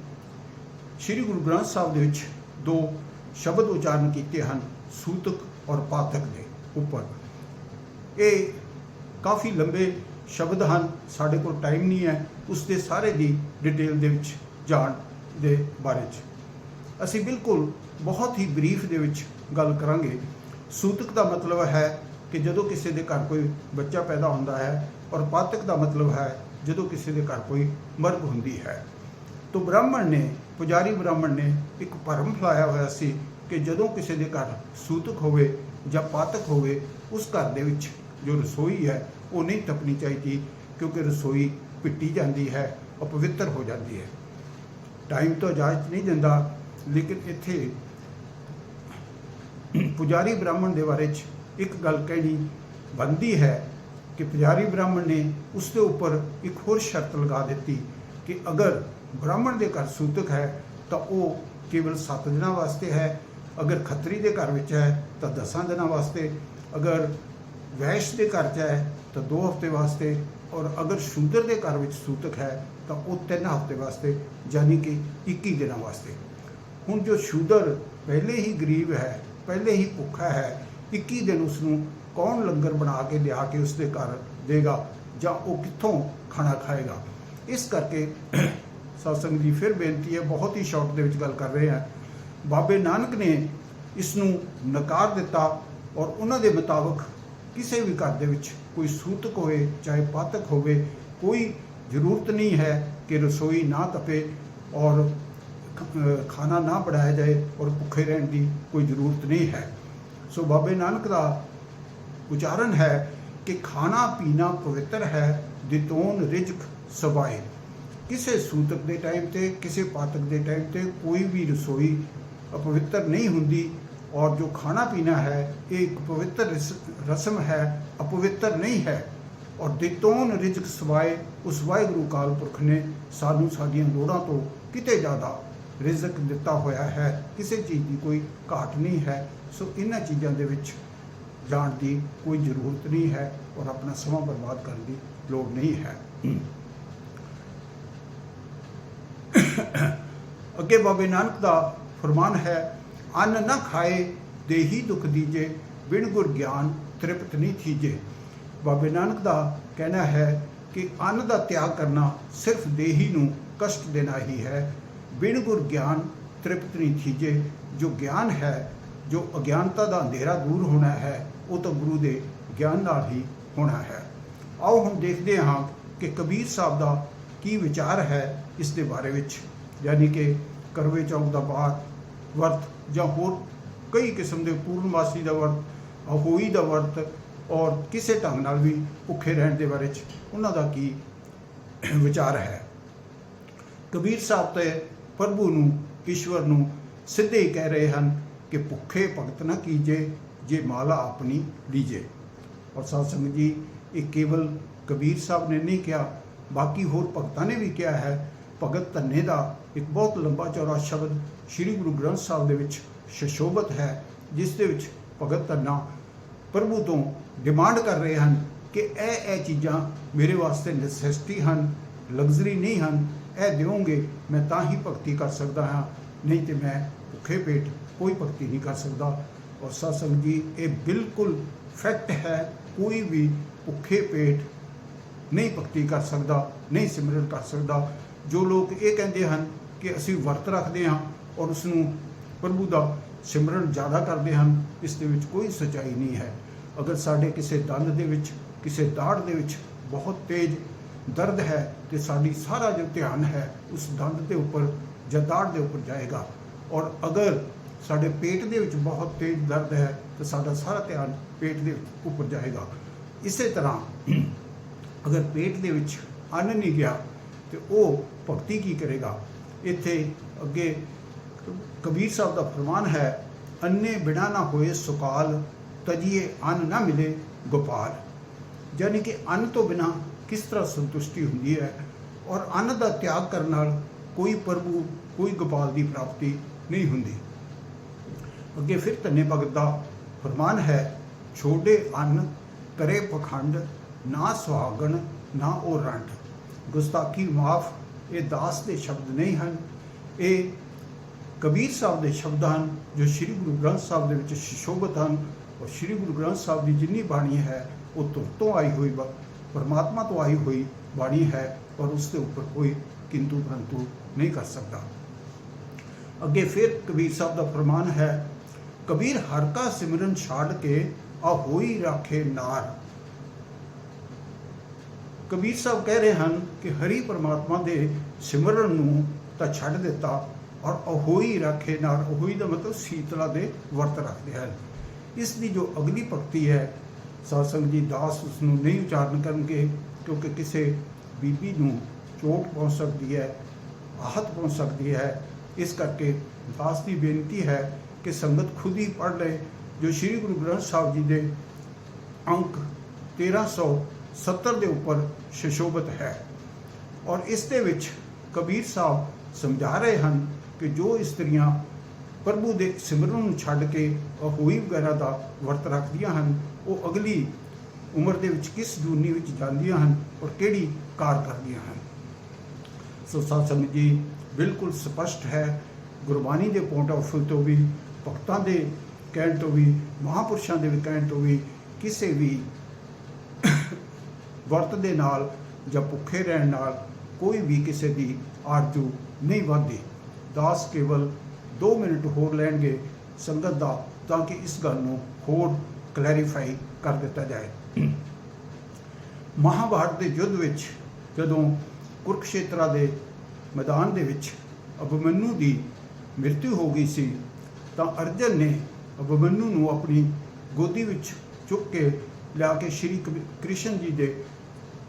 ਸ੍ਰੀ ਗੁਰੂ ਗ੍ਰੰਥ ਸਾਹਿਬ ਦੇ ਵਿੱਚ ਦੋ ਸ਼ਬਦ ਉਚਾਰਨ ਕੀਤੇ ਹਨ, ਸੂਤਕ ਔਰ ਪਾਤਕ ਦੇ ਉੱਪਰ। ਇਹ ਕਾਫੀ ਲੰਬੇ ਸ਼ਬਦ ਹਨ, ਸਾਡੇ ਕੋਲ ਟਾਈਮ ਨਹੀਂ ਹੈ ਉਸ ਦੇ ਸਾਰੇ ਦੀ ਡਿਟੇਲ ਦੇ ਵਿੱਚ, ਜਾਣ ਦੇ ਬਾਰੇ ਚ। ਅਸੀਂ ਬਿਲਕੁਲ ਬਹੁਤ ਹੀ ਬਰੀਫ ਦੇ ਵਿੱਚ ਗੱਲ ਕਰਾਂਗੇ। ਸੂਤਕ ਦਾ ਮਤਲਬ ਹੈ ਕਿ ਜਦੋਂ ਕਿਸੇ ਦੇ ਘਰ ਕੋਈ ਬੱਚਾ ਪੈਦਾ ਹੁੰਦਾ ਹੈ ਔਰ ਪਾਤਕ ਦਾ ਮਤਲਬ ਹੈ, ਜਦੋਂ ਕਿਸੇ ਦੇ ਘਰ ਕੋਈ ਮਰਗ ਹੁੰਦੀ ਹੈ। ਤੋ ਬ੍ਰਾਹਮਣ ਨੇ, ਪੁਜਾਰੀ ਬ੍ਰਾਹਮਣ ਨੇ ਇੱਕ ਭਰਮ ਫਲਾਇਆ ਹੋਇਆ ਸੀ ਕਿ ਜਦੋਂ ਕਿਸੇ ਦੇ ਘਰ ਸੂਤਕ ਹੋਵੇ ਜਾਂ ਪਾਤਕ ਹੋਵੇ, ਉਸ ਘਰ ਦੇ ਵਿੱਚ ਜੋ ਰਸੋਈ ਹੈ, ਉਹ ਨਹੀਂ ਤਪਣੀ ਚਾਹੀਦੀ ਕਿਉਂਕਿ ਰਸੋਈ ਪਿੱਟੀ ਜਾਂਦੀ ਹੈ, ਅਪਵਿੱਤਰ ਹੋ ਜਾਂਦੀ ਹੈ। ਟਾਈਮ ਤੋਂ ਇਜਾਜ਼ਤ ਨਹੀਂ ਦਿੰਦਾ, ਲੇਕਿਨ ਇੱਥੇ ਪੁਜਾਰੀ ਬ੍ਰਾਹਮਣ ਦੇ ਬਾਰੇ ਚ ਇੱਕ ਗੱਲ ਕਹਿਣੀ ਬੰਦੀ ਹੈ ਕਿ ਪੁਜਾਰੀ ਬ੍ਰਾਹਮਣ ਨੇ ਉਸ ਦੇ ਉੱਪਰ ਇੱਕ ਹੋਰ ਸ਼ਰਤ ਲਗਾ ਦਿੱਤੀ ਕਿ ਅਗਰ ਬ੍ਰਾਹਮਣ ਦੇ ਘਰ ਸੂਤਕ ਹੈ, ਤਾਂ ਉਹ ਕੇਵਲ 7 ਦਿਨਾਂ ਵਾਸਤੇ ਹੈ। ਅਗਰ ਖੱਤਰੀ ਦੇ ਘਰ ਵਿੱਚ ਹੈ, ਤਾਂ 10 ਦਿਨਾਂ ਵਾਸਤੇ। ਅਗਰ ਵੈਸ਼ ਦੇ ਘਰ 'ਚ ਹੈ, ਤਾਂ 2 ਹਫ਼ਤੇ ਵਾਸਤੇ, ਔਰ ਅਗਰ ਸ਼ੂਦਰ ਦੇ ਘਰ ਵਿੱਚ ਸੂਤਕ ਹੈ, ਤਾਂ ਉਹ 3 ਹਫ਼ਤੇ ਵਾਸਤੇ, ਯਾਨੀ ਕਿ 21 ਦਿਨਾਂ ਵਾਸਤੇ। ਹੁਣ ਜੋ ਸ਼ੂਦਰ ਪਹਿਲੇ ਹੀ ਗਰੀਬ ਹੈ, ਪਹਿਲੇ ਹੀ ਭੁੱਖਾ ਹੈ 21 ਦਿਨ ਉਸ ਨੂੰ ਕੌਣ ਲੰਗਰ ਬਣਾ ਕੇ ਲਿਆ ਕੇ ਉਸ ਦੇ ਘਰ ਦੇਗਾ, ਜਾਂ ਉਹ ਕਿੱਥੋਂ ਖਾਣਾ ਖਾਏਗਾ? ਇਸ ਕਰਕੇ ਸਤਸੰਗ ਦੀ ਫਿਰ ਬੇਨਤੀ ਹੈ, ਬਹੁਤ ਹੀ ਸ਼ਾਰਟ ਦੇ ਵਿੱਚ ਗੱਲ ਕਰ ਰਹੇ ਹਾਂ। ਬਾਬੇ ਨਾਨਕ ਨੇ ਇਸ ਨੂੰ ਨਕਾਰ ਦਿੱਤਾ, ਔਰ ਉਹਨਾਂ ਦੇ ਮੁਤਾਬਕ ਕਿਸੇ ਵੀ ਘਰ ਦੇ ਵਿੱਚ ਕੋਈ ਸੂਤਕ ਹੋਵੇ, ਚਾਹੇ ਪਾਤਕ ਹੋਵੇ, ਕੋਈ ਜ਼ਰੂਰਤ ਨਹੀਂ ਹੈ ਕਿ ਰਸੋਈ ਨਾ ਤਪੇ ਔਰ ਖਾਣਾ ਨਾ ਬਣਾਇਆ ਜਾਏ ਔਰ ਭੁੱਖੇ ਰਹਿਣ ਦੀ ਕੋਈ ਜ਼ਰੂਰਤ ਨਹੀਂ ਹੈ। ਸੋ ਬਾਬੇ ਨਾਨਕ ਦਾ ਉਚਾਰਨ ਹੈ ਕਿ ਖਾਣਾ ਪੀਣਾ ਪਵਿੱਤਰ ਹੈ ਦਿਤੋਨ ਰਿਜਕ ਸਵਾਏ। ਕਿਸੇ ਸੂਤਕ ਦੇ ਟਾਈਮ ਤੇ, ਕਿਸੇ ਪਾਤਕ ਦੇ ਟਾਈਮ ਤੇ ਕੋਈ ਵੀ ਰਸੋਈ ਅਪਵਿੱਤਰ ਨਹੀਂ ਹੁੰਦੀ ਔਰ ਜੋ ਖਾਣਾ ਪੀਣਾ ਹੈ, ਇਹ ਇੱਕ ਪਵਿੱਤਰ ਰਸ- ਰਸਮ ਹੈ, ਅਪਵਿੱਤਰ ਨਹੀਂ ਹੈ। ਔਰ ਦਿਤੋਨ ਰਿਜਕ ਸਵਾਏ ਉਸ ਵਾਹਿਗੁਰੂ ਕਾਲ ਪੁਰਖ ਨੇ ਸਾਨੂੰ ਸਾਡੀਆਂ ਲੋੜਾਂ ਤੋਂ ਕਿਤੇ ਜ਼ਿਆਦਾ ਰਿਜ਼ਕ ਦਿੱਤਾ ਹੋਇਆ ਹੈ। ਕਿਸੇ ਚੀਜ਼ ਦੀ ਕੋਈ ਘਾਟ ਨਹੀਂ ਹੈ। ਸੋ ਇਹਨਾਂ ਚੀਜ਼ਾਂ ਦੇ ਵਿੱਚ ਜਾਣ ਦੀ ਕੋਈ ਜ਼ਰੂਰਤ ਨਹੀਂ ਹੈ ਔਰ ਆਪਣਾ ਸਮਾਂ ਬਰਬਾਦ ਕਰਨ ਦੀ ਲੋੜ ਨਹੀਂ ਹੈ। ਅੱਗੇ ਬਾਬੇ ਨਾਨਕ ਦਾ ਫਰਮਾਨ ਹੈ ਅੰਨ ਨਾ ਖਾਏ, ਦੇਹੀ ਦੁਖ ਦੀਜੇ, ਬਿਨ ਗੁਰ ਗਿਆਨ ਤ੍ਰਿਪਤ ਨਹੀਂ ਥੀਜੇ। ਬਾਬੇ ਨਾਨਕ ਦਾ ਕਹਿਣਾ ਹੈ ਕਿ ਅੰਨ ਦਾ ਤਿਆਗ ਕਰਨਾ ਸਿਰਫ ਦੇਹੀ ਨੂੰ ਕਸ਼ਟ ਦੇਣਾ ਹੀ ਹੈ। ਬਿਨ ਗੁਰ ਗਿਆਨ ਤ੍ਰਿਪਤ ਨਹੀਂ ਥੀਜੇ। ਜੋ ਗਿਆਨ ਹੈ, ਜੋ ਅਗਿਆਨਤਾ ਦਾ ਅੰਧੇਰਾ ਦੂਰ ਹੋਣਾ ਹੈ, ਉਹ ਤਾਂ ਗੁਰੂ ਦੇ ਗਿਆਨ ਨਾਲ ਹੀ ਹੋਣਾ ਹੈ। ਆਓ ਹੁਣ ਦੇਖਦੇ ਹਾਂ ਕਿ ਕਬੀਰ ਸਾਹਿਬ ਦਾ ਕੀ ਵਿਚਾਰ ਹੈ ਇਸ ਦੇ ਬਾਰੇ ਵਿੱਚ। ਯਾਨੀ ਕਿ ਕਰਵੇ ਚੌਕ ਦਾ ਬਾਤ ਵਰਤ ਜਾਂ ਹੋਰ ਕਈ ਕਿਸਮ ਦੇ ਪੂਰਨਮਾਸੀ ਦਾ ਵਰਤ, ਅਹੋਈ ਦਾ ਵਰਤ ਔਰ ਕਿਸੇ ਢੰਗ ਨਾਲ ਵੀ ਭੁੱਖੇ ਰਹਿਣ ਦੇ ਬਾਰੇ ਚ ਉਹਨਾਂ ਦਾ ਕੀ ਵਿਚਾਰ ਹੈ। ਕਬੀਰ ਸਾਹਿਬ ਤੇ ਪ੍ਰਭੂ ਨੂੰ, ਈਸ਼ਵਰ ਨੂੰ ਸਿੱਧੇ ਹੀ ਕਹਿ ਰਹੇ ਹਨ ਕਿ ਭੁੱਖੇ ਭਗਤ ਨਾ ਕੀਜੇ, ਜੇ ਮਾਲਾ ਆਪਣੀ ਲੀਜੇ। ਔਰ ਸਾਧ ਸੰਗਤ ਜੀ, ਇਹ ਕੇਵਲ ਕਬੀਰ ਸਾਹਿਬ ਨੇ ਨਹੀਂ ਕਿਹਾ, ਬਾਕੀ ਹੋਰ ਭਗਤਾਂ ਨੇ ਵੀ ਕਿਹਾ ਹੈ, ਭਗਤ ਧੰਨੇ ਦਾ ਇੱਕ ਬਹੁਤ ਲੰਬਾ ਚੌੜਾ ਸ਼ਬਦ ਸ੍ਰੀ ਗੁਰੂ ਗ੍ਰੰਥ ਸਾਹਿਬ ਦੇ ਵਿੱਚ ਸ਼ਸ਼ੋਭਤ ਹੈ, ਜਿਸ ਦੇ ਵਿੱਚ ਭਗਤ ਧੰਨਾ ਪ੍ਰਭੂ ਤੋਂ ਡਿਮਾਂਡ ਕਰ ਰਹੇ ਹਨ ਕਿ ਇਹ ਇਹ ਚੀਜ਼ਾਂ ਮੇਰੇ ਵਾਸਤੇ ਨੈਸੈਸਿਟੀ ਹਨ ਲਗਜ਼ਰੀ ਨਹੀਂ ਹਨ, ਇਹ ਦਿਓਗੇ, ਮੈਂ ਤਾਂ ਹੀ ਭਗਤੀ ਕਰ ਸਕਦਾ ਹਾਂ, ਨਹੀਂ ਤੇ ਮੈਂ ਭੁੱਖੇ ਪੇਟ ਕੋਈ ਭਗਤੀ ਨਹੀਂ ਕਰ ਸਕਦਾ। ਔਰ ਸਤਸੰਗ ਜੀ, ਇਹ ਬਿਲਕੁਲ ਫੈਕਟ ਹੈ, ਕੋਈ ਵੀ ਭੁੱਖੇ ਪੇਟ ਨਹੀਂ ਭਗਤੀ ਕਰ ਸਕਦਾ, ਨਹੀਂ ਸਿਮਰਨ ਕਰ ਸਕਦਾ। ਜੋ ਲੋਕ ਇਹ ਕਹਿੰਦੇ ਹਨ ਕਿ ਅਸੀਂ ਵਰਤ ਰੱਖਦੇ ਹਾਂ ਔਰ ਉਸ ਨੂੰ ਪ੍ਰਭੂ ਦਾ ਸਿਮਰਨ ਜ਼ਿਆਦਾ ਕਰਦੇ ਹਨ, ਇਸ ਦੇ ਵਿੱਚ ਕੋਈ ਸਚਾਈ ਨਹੀਂ ਹੈ। ਅਗਰ ਸਾਡੇ ਕਿਸੇ ਦੰਦ ਦੇ ਵਿੱਚ, ਕਿਸੇ ਦਾੜ ਦੇ ਵਿੱਚ ਬਹੁਤ ਤੇਜ਼ ਦਰਦ ਹੈ ਤੇ ਸਾਡੀ ਸਾਰਾ ਜੋ ਧਿਆਨ ਹੈ ਉਸ ਦੰਦ ਦੇ ਉੱਪਰ ਜਾਂ ਦਾੜ ਦੇ ਉੱਪਰ ਜਾਏਗਾ। ਔਰ ਅਗਰ ਸਾਡੇ ਪੇਟ ਦੇ ਵਿੱਚ ਬਹੁਤ ਤੇਜ਼ ਦਰਦ ਹੈ ਤਾਂ ਸਾਡਾ ਸਾਰਾ ਧਿਆਨ ਪੇਟ ਦੇ ਉੱਪਰ ਜਾਏਗਾ। ਇਸੇ ਤਰ੍ਹਾਂ ਅਗਰ ਪੇਟ ਦੇ ਵਿੱਚ ਅੰਨ ਨਹੀਂ ਗਿਆ ਤੇ ਉਹ ਭਗਤੀ ਕੀ ਕਰੇਗਾ? ਇੱਥੇ ਅੱਗੇ ਕਬੀਰ ਸਾਹਿਬ ਦਾ ਫਰਮਾਨ ਹੈ ਅੰਨੇ ਬਿਨਾ ਨਾ ਹੋਏ ਸੁਕਾਲ, ਤਜੀਏ ਅੰਨ ਨਾ ਮਿਲੇ ਗੋਪਾਲ। ਯਾਨੀ ਕਿ ਅੰਨ ਤੋਂ ਬਿਨਾ ਕਿਸ ਤਰ੍ਹਾਂ ਸੰਤੁਸ਼ਟੀ ਹੁੰਦੀ ਹੈ ਔਰ ਅੰਨ ਦਾ ਤਿਆਗ ਕਰਨ ਨਾਲ ਕੋਈ ਪ੍ਰਭੂ, ਕੋਈ ਗੋਪਾਲ ਦੀ ਪ੍ਰਾਪਤੀ ਨਹੀਂ ਹੁੰਦੀ। ਅੱਗੇ ਫਿਰ ਧੰਨੇ ਭਗਤ ਦਾ ਫਰਮਾਨ ਹੈ ਛੋੜੇ ਅੰਨ ਕਰੇ ਪਖੰਡ, ਨਾ ਸੁਹਾਗਣ, ਨਾ ਉਹ ਰੰਡ। ਗੁਸਤਾਖੀ ਮਾਫ, ਇਹ ਦਾਸ ਦੇ ਸ਼ਬਦ ਨਹੀਂ ਹਨ। ਇਹ ਕਬੀਰ ਸਾਹਿਬ ਦੇ ਸ਼ਬਦ ਹਨ, ਜੋ ਸ੍ਰੀ ਗੁਰੂ ਗ੍ਰੰਥ ਸਾਹਿਬ ਦੇ ਵਿੱਚ ਸ਼ੋਭਤ ਹਨ, ਔਰ ਸ੍ਰੀ ਗੁਰੂ ਗ੍ਰੰਥ ਸਾਹਿਬ ਦੀ ਜਿੰਨੀ ਬਾਣੀ ਹੈ, ਉਹ ਤੁਰ ਤੋਂ ਆਈ ਹੋਈ ਪਰਮਾਤਮਾ ਤੋਂ ਆਈ ਹੋਈ ਬਾਣੀ ਹੈ, ਪਰ ਉਸ ਦੇ ਉੱਪਰ ਕੋਈ ਕਿੰਤੂ ਪਰੰਤੂ ਨਹੀਂ ਕਰ ਸਕਦਾ। ਅੱਗੇ ਫਿਰ ਕਬੀਰ ਸਾਹਿਬ ਦਾ ਫਰਮਾਨ ਹੈ, ਕਬੀਰ ਹਰ ਕਾ ਸਿਮਰਨ ਛਾੜ ਕੇ ਆ ਹੋਈ ਰਾਖੇ ਨਾਰ। ਕਬੀਰ ਸਾਹਿਬ ਕਹਿ ਰਹੇ ਹਨ ਕਿ ਹਰੀ ਪਰਮਾਤਮਾ ਦੇ ਸਿਮਰਨ ਨੂੰ ਤਾਂ ਛੱਡ ਦਿੱਤਾ ਔਰ ਅਹੋਈ ਰਾਖੇ ਨਾਲ ਅਹੋਈ ਦਾ ਮਤਲਬ ਸੀਤਲਾ ਦੇ ਵਰਤ ਰੱਖਦੇ ਹਨ। ਇਸ ਦੀ ਜੋ ਅਗਲੀ ਭਗਤੀ ਹੈ ਸਾਧ ਜੀ ਦਾਸ ਉਸ ਨੂੰ ਨਹੀਂ ਉਚਾਰਨ ਕਰਨਗੇ, ਕਿਉਂਕਿ ਕਿਸੇ ਬੀਬੀ ਨੂੰ ਚੋਟ ਪਹੁੰਚ ਸਕਦੀ ਹੈ ਆਹਤ ਪਹੁੰਚ ਸਕਦੀ ਹੈ। ਇਸ ਕਰਕੇ ਦਾਸ ਦੀ ਬੇਨਤੀ ਹੈ ਕਿ ਸੰਗਤ ਖੁਦ ਹੀ ਪੜ੍ਹ ਲਏ, ਜੋ ਸ੍ਰੀ ਗੁਰੂ ਗ੍ਰੰਥ ਸਾਹਿਬ ਜੀ ਦੇ ਅੰਕ 1370 ਦੇ ਉੱਪਰ ਸ਼ਸ਼ੋਭਤ ਹੈ। ਔਰ ਇਸ ਦੇ ਵਿੱਚ ਕਬੀਰ ਸਾਹਿਬ ਸਮਝਾ ਰਹੇ ਹਨ ਕਿ ਜੋ ਇਸਤਰੀਆਂ ਪ੍ਰਭੂ ਦੇ ਸਿਮਰਨ ਨੂੰ ਛੱਡ ਕੇ ਅਹੋਈ ਵਗੈਰਾ ਦਾ ਵਰਤ ਰੱਖਦੀਆਂ ਹਨ, ਉਹ ਅਗਲੀ ਉਮਰ ਦੇ ਵਿੱਚ ਕਿਸ ਜੂਨੀ ਵਿੱਚ ਜਾਂਦੀਆਂ ਹਨ ਔਰ ਕਿਹੜੀ ਕਾਰ ਕਰਦੀਆਂ ਹਨ। ਸੋ ਸਾਧ ਸੰਗਤ ਜੀ, ਬਿਲਕੁਲ ਸਪਸ਼ਟ ਹੈ, ਗੁਰਬਾਣੀ ਦੇ ਪੁਆਇੰਟ ਆਫ ਵਿਊ ਤੋਂ ਵੀ, ਭਗਤਾਂ ਦੇ ਕਹਿਣ ਤੋਂ ਵੀ, ਮਹਾਪੁਰਸ਼ਾਂ ਦੇ ਕਹਿਣ ਤੋਂ ਵੀ ਕਿਸੇ ਵੀ ਵਰਤ ਦੇ ਨਾਲ ਜਾਂ ਭੁੱਖੇ ਰਹਿਣ ਨਾਲ ਕੋਈ ਵੀ ਕਿਸੇ ਦੀ ਆਰਜ਼ੂ ਨਹੀਂ ਵੱਧਦੀ। ਦਾਸ ਕੇਵਲ 2 ਮਿੰਟ ਹੋਰ ਲੈਣਗੇ ਸੰਗਤ ਦਾ, ਤਾਂ ਕਿ ਇਸ ਗੱਲ ਨੂੰ ਹੋਰ ਕਲੈਰੀਫਾਈ ਕਰ ਦਿੱਤਾ ਜਾਏ। ਮਹਾਭਾਰਤ ਦੇ ਯੁੱਧ ਵਿੱਚ ਜਦੋਂ ਕੁਰਕਸ਼ੇਤਰਾ ਦੇ ਮੈਦਾਨ ਦੇ ਵਿੱਚ ਅਭਮਨੂ ਦੀ ਮ੍ਰਿਤਿੂ ਹੋ ਗਈ ਸੀ, ਤਾਂ ਅਰਜਨ ਨੇ ਅਭਿਮਨੂ ਨੂੰ ਆਪਣੀ ਗੋਦੀ ਵਿੱਚ ਚੁੱਕ ਕੇ ਲਿਆ ਕੇ ਸ਼੍ਰੀ ਕ੍ਰਿਸ਼ਨ ਜੀ ਦੇ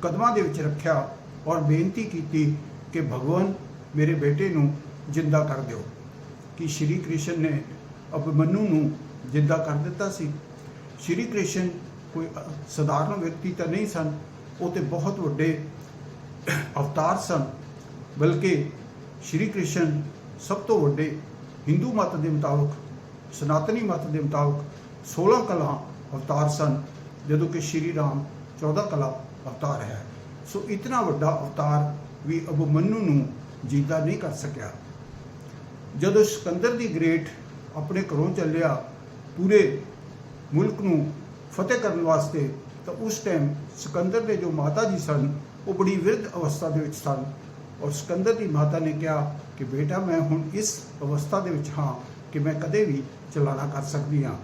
ਕਦਮਾਂ ਦੇ ਵਿੱਚ ਰੱਖਿਆ ਔਰ ਬੇਨਤੀ ਕੀਤੀ ਕਿ ਭਗਵਾਨ ਮੇਰੇ ਬੇਟੇ ਨੂੰ ਜਿੰਦਾ ਕਰ ਦਿਓ। ਕਿ ਸ਼੍ਰੀ ਕ੍ਰਿਸ਼ਨ ਨੇ ਅਭਿਮਨੂ ਨੂੰ ਜਿੰਦਾ ਕਰ ਦਿੱਤਾ ਸੀ। ਸ਼੍ਰੀ ਕ੍ਰਿਸ਼ਨ ਕੋਈ ਸਧਾਰਨ ਵਿਅਕਤੀ ਤਾਂ ਨਹੀਂ ਸਨ। ਉਹ ਤੇ ਬਹੁਤ ਵੱਡੇ ਅਵਤਾਰ ਸਨ। ਬਲਕਿ ਸ਼੍ਰੀ ਕ੍ਰਿਸ਼ਨ ਸਭ ਤੋਂ ਵੱਡੇ ਹਿੰਦੂ ਮਤ ਦੇ ਮੁਤਾਬਕ, ਸਨਾਤਨੀ ਮਤ ਦੇ ਮੁਤਾਬਕ 16 ਕਲਾ ਅਵਤਾਰ ਸਨ, ਜਦੋਂ ਕਿ ਸ਼੍ਰੀ ਰਾਮ 14 ਕਲਾ ਅਵਤਾਰ ਹੈ। ਸੋ ਇਤਨਾ ਵੱਡਾ ਅਵਤਾਰ ਵੀ ਅਭਿਮਨੂ ਨੂੰ ਜੀਦਾ ਨਹੀਂ ਕਰ ਸਕਿਆ। ਜਦੋਂ ਸਿਕੰਦਰ ਦੀ ਗ੍ਰੇਟ ਆਪਣੇ ਘਰੋਂ ਚੱਲਿਆ ਪੂਰੇ ਮੁਲਕ ਨੂੰ ਫਤਿਹ ਕਰਨ ਵਾਸਤੇ, ਤਾਂ ਉਸ ਟਾਈਮ ਸਿਕੰਦਰ ਦੇ ਜੋ ਮਾਤਾ ਜੀ ਸਨ, ਉਹ ਬੜੀ ਵਿਰਧ ਅਵਸਥਾ ਦੇ ਵਿੱਚ ਸਨ। ਔਰ ਸਿਕੰਦਰ ਦੀ ਮਾਤਾ ਨੇ ਕਿਹਾ ਕਿ ਬੇਟਾ, ਮੈਂ ਹੁਣ ਇਸ ਅਵਸਥਾ ਦੇ ਵਿੱਚ ਹਾਂ ਕਿ ਮੈਂ ਕਦੇ ਵੀ ਚਲਾਣਾ ਕਰ ਸਕਦੀ ਹਾਂ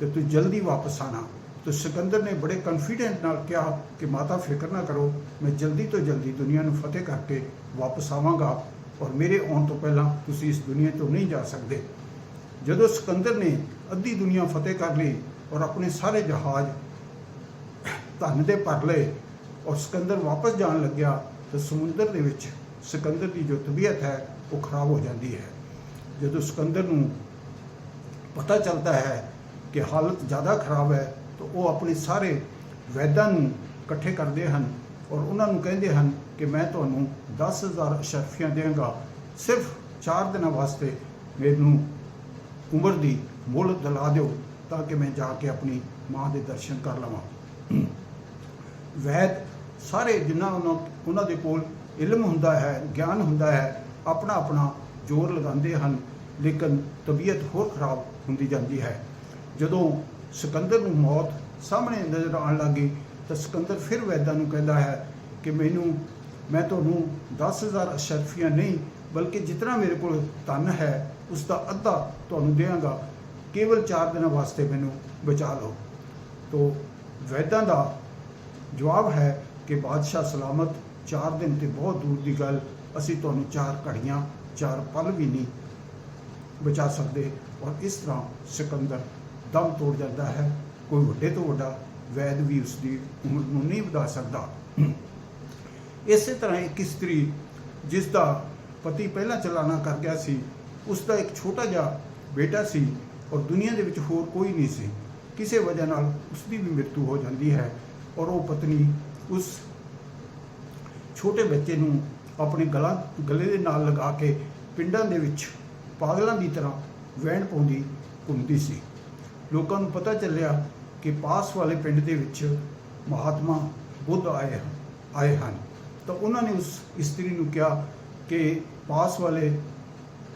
ਤੇ ਤੂੰ ਜਲਦੀ ਵਾਪਸ ਆਣਾ। ਤਾਂ ਸਿਕੰਦਰ ਨੇ ਬੜੇ ਕੌਨਫੀਡੈਂਟ ਨਾਲ ਕਿਹਾ ਕਿ ਮਾਤਾ, ਫਿਕਰ ਨਾ ਕਰੋ, ਮੈਂ ਜਲਦੀ ਤੋਂ ਜਲਦੀ ਦੁਨੀਆ ਨੂੰ ਫਤਿਹ ਕਰਕੇ ਵਾਪਸ ਆਵਾਂਗਾ। ਔਰ ਮੇਰੇ ਆਉਣ ਤੋਂ ਪਹਿਲਾਂ ਤੁਸੀਂ ਇਸ ਦੁਨੀਆ ਤੋਂ ਨਹੀਂ ਜਾ ਸਕਦੇ। ਜਦੋਂ ਸਿਕੰਦਰ ਨੇ ਅੱਧੀ ਦੁਨੀਆ ਫਤਿਹ ਕਰ ਲਈ ਔਰ ਆਪਣੇ ਸਾਰੇ ਜਹਾਜ਼ ਧਨ ਦੇ ਭਰ ਲਏ ਔਰ ਸਿਕੰਦਰ ਵਾਪਸ ਜਾਣ ਲੱਗਿਆ, ਤਾਂ ਸਮੁੰਦਰ ਦੇ ਵਿੱਚ ਸਿਕੰਦਰ ਦੀ ਜੋ ਤਬੀਅਤ ਹੈ, ਉਹ ਖਰਾਬ ਹੋ ਜਾਂਦੀ ਹੈ। ਜਦੋਂ ਸਿਕੰਦਰ ਨੂੰ ਪਤਾ ਚੱਲਦਾ ਹੈ ਕਿ ਹਾਲਤ ਜ਼ਿਆਦਾ ਖਰਾਬ ਹੈ, ਤਾਂ ਉਹ ਆਪਣੇ ਸਾਰੇ ਵੈਦਾਂ ਨੂੰ ਇਕੱਠੇ ਕਰਦੇ ਹਨ ਔਰ ਉਹਨਾਂ ਨੂੰ ਕਹਿੰਦੇ ਹਨ ਕਿ ਮੈਂ ਤੁਹਾਨੂੰ 10000 ਅਸ਼ਰਫੀਆਂ ਦੇਵਾਂਗਾ। ਸਿਰਫ 4 ਦਿਨਾਂ ਵਾਸਤੇ ਮੈਨੂੰ ਉਮਰ ਦੀ ਮੁੱਲ ਦਿਲਾ ਦਿਓ ਤਾਂ ਕਿ ਮੈਂ ਜਾ ਕੇ ਆਪਣੀ ਮਾਂ ਦੇ ਦਰਸ਼ਨ ਕਰ ਲਵਾਂ। ਵੈਦ ਸਾਰੇ ਜਿਨ੍ਹਾਂ ਉਹਨਾਂ ਉਹਨਾਂ ਦੇ ਕੋਲ ਇਲਮ ਹੁੰਦਾ ਹੈ, ਗਿਆਨ ਹੁੰਦਾ ਹੈ ਆਪਣਾ ਆਪਣਾ ਜ਼ੋਰ ਲਗਾਉਂਦੇ ਹਨ, ਲੇਕਿਨ ਤਬੀਅਤ ਹੋਰ ਖਰਾਬ ਹੁੰਦੀ ਜਾਂਦੀ ਹੈ। ਜਦੋਂ ਸਿਕੰਦਰ ਨੂੰ ਮੌਤ ਸਾਹਮਣੇ ਨਜ਼ਰ ਆਉਣ ਲੱਗੀ ਤਾਂ ਸਿਕੰਦਰ ਫਿਰ ਵੈਦਾਂ ਨੂੰ ਕਹਿੰਦਾ ਹੈ ਕਿ ਮੈਨੂੰ, ਮੈਂ ਤੁਹਾਨੂੰ 10000 ਅਸ਼ਰਫੀਆਂ ਨਹੀਂ, ਬਲਕਿ ਜਿਤਨਾ ਮੇਰੇ ਕੋਲ ਧਨ ਹੈ ਉਸ ਦਾ ਅੱਧਾ ਤੁਹਾਨੂੰ ਦੇਵਾਂਗਾ। ਕੇਵਲ 4 ਦਿਨਾਂ ਵਾਸਤੇ ਮੈਨੂੰ ਬਚਾ ਲਓ। ਤੋ ਵੈਦਾਂ ਦਾ ਜਵਾਬ ਹੈ ਕਿ ਬਾਦਸ਼ਾਹ ਸਲਾਮਤ 4 ਦਿਨ ਤੇ ਬਹੁਤ ਦੂਰ ਦੀ ਗੱਲ, ਅਸੀਂ ਤੁਹਾਨੂੰ 4 ਘੜੀਆਂ 4 ਪਲ ਵੀ ਨਹੀਂ ਬਚਾ ਸਕਦੇ। ਔਰ ਇਸ ਤਰ੍ਹਾਂ ਸਿਕੰਦਰ ਦਮ ਤੋੜ ਜਾਂਦਾ ਹੈ, ਕੋਈ ਵੱਡੇ ਤੋਂ ਵੱਡਾ ਵੈਦ ਵੀ ਉਸ ਦੀ ਉਮਰ ਨੂੰ ਨਹੀਂ ਵਧਾ ਸਕਦਾ। ਇਸੇ ਤਰ੍ਹਾਂ ਇੱਕ ਇਸਤਰੀ ਜਿਸ ਦਾ ਪਤੀ ਪਹਿਲਾਂ ਚਲਾਣਾ ਕਰ ਗਿਆ ਸੀ ਉਸ ਦਾ ਇੱਕ ਛੋਟਾ ਜਿਹਾ ਬੇਟਾ ਸੀ ਔਰ ਦੁਨੀਆ ਦੇ ਵਿੱਚ ਹੋਰ ਕੋਈ ਨਹੀਂ ਸੀ। ਕਿਸੇ ਵਜ੍ਹਾ ਨਾਲ ਉਸ ਦੀ ਵੀ ਮ੍ਰਿਤੂ ਹੋ ਜਾਂਦੀ ਹੈ ਔਰ ਉਹ ਪਤਨੀ ਉਸ ਛੋਟੇ ਬੱਚੇ ਨੂੰ ਆਪਣੇ ਗਲਾ, ਗਲੇ ਦੇ ਨਾਲ ਲਗਾ ਕੇ ਪਿੰਡਾਂ ਦੇ ਵਿੱਚ ਪਾਗਲਾਂ ਦੀ ਤਰ੍ਹਾਂ ਵਹਿਣ ਪਾਉਂਦੀ ਘੁੰਮਦੀ ਸੀ। ਲੋਕਾਂ ਨੂੰ ਪਤਾ ਚੱਲਿਆ ਕਿ ਪਾਸ ਵਾਲੇ ਪਿੰਡ ਦੇ ਵਿੱਚ ਮਹਾਤਮਾ ਬੁੱਧ ਆਏ ਆਏ ਹਨ। ਤਾਂ ਉਹਨਾਂ ਨੇ ਉਸ ਇਸਤਰੀ ਨੂੰ ਕਿਹਾ ਕਿ ਪਾਸ ਵਾਲੇ